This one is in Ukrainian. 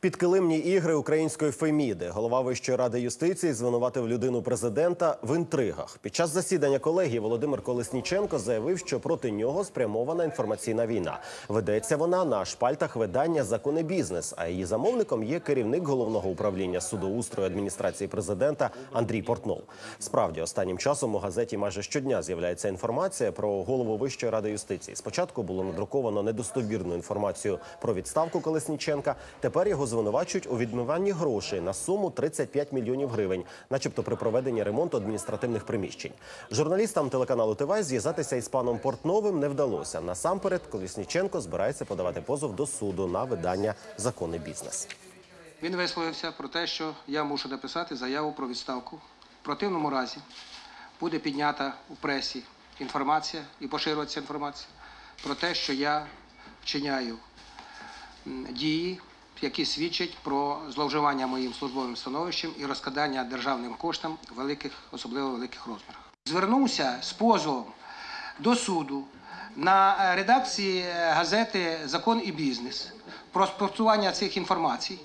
Підкилимні ігри української Феміди. Голова Вищої ради юстиції звинуватив людину президента в інтригах. Під час засідання колегії Володимир Колесніченко заявив, що проти нього спрямована інформаційна війна. Ведеться вона на шпальтах видання «Закони бізнес. А її замовником є керівник головного управління судоустрою адміністрації президента Андрій Портнов. Справді, останнім часом у газеті майже щодня з'являється інформація про голову Вищої ради юстиції. Спочатку було надруковано недостовірну інформацію про відставку Колесніченка. Тепер його звинувачують у відмиванні грошей на суму 35 мільйонів гривень, начебто при проведенні ремонту адміністративних приміщень. Журналістам телеканалу ТВ зв'язатися із паном Портновим не вдалося. Насамперед, Колесніченко збирається подавати позов до суду на видання «Закони бізнес». Він висловився про те, що я мушу написати заяву про відставку. В противному разі буде піднята у пресі інформація і поширюватися інформація про те, що я вчиняю дії, які свідчать про зловживання моїм службовим становищем і розкрадання державним коштам великих, особливо великих розмірах. Звернувся з позовом до суду на редакції газети Закон і бізнес про спростування цих інформацій